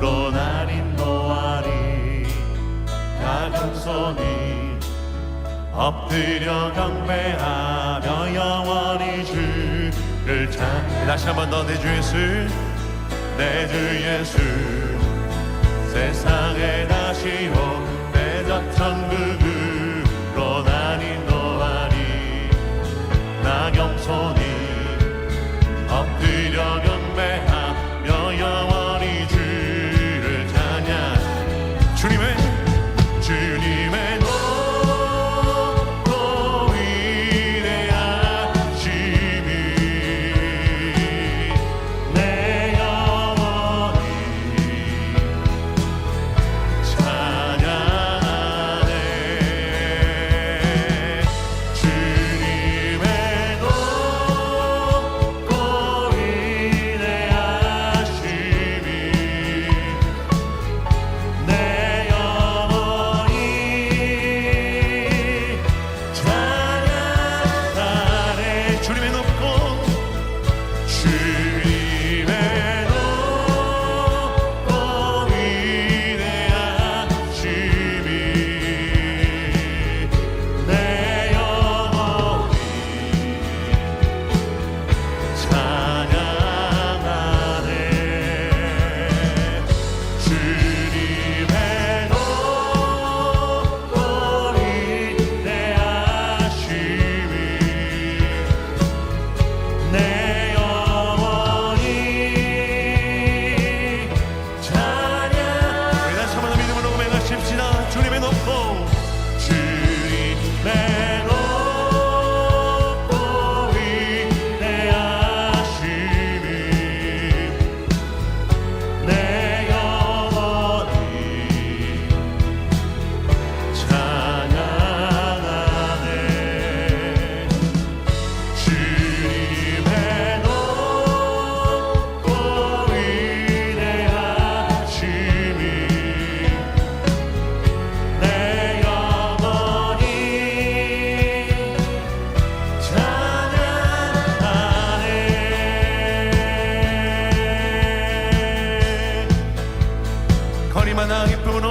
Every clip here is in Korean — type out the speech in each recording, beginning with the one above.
넌 아닌 노아리 가정선이 엎드려 경배하며 영원히 주를 찬 다시 한번 너내 주 예수 내 주 예수. 세상에 다시 오내적 천국으로 나닌 노아리 나 겸손 거리마다 예쁜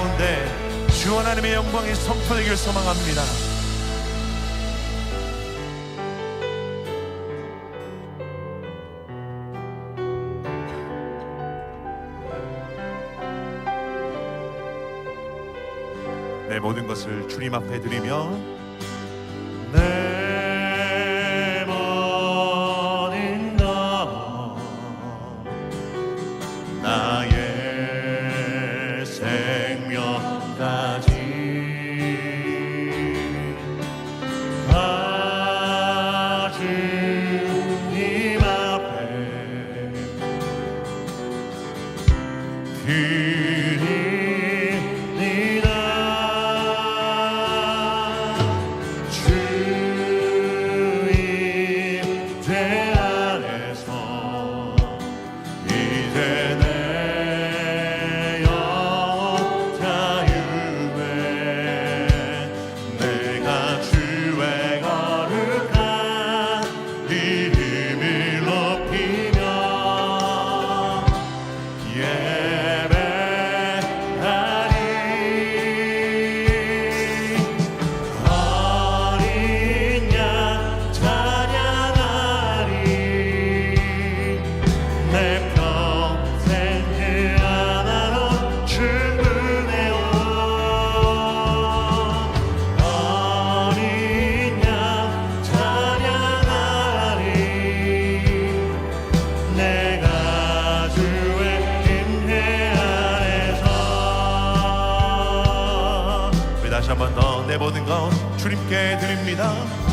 가운데 주 하나님의 영광이 선포되길 소망합니다. 내 모든 것을 주님 앞에 드리며 다시 한번 더내 모든 것 주님께 드립니다. 내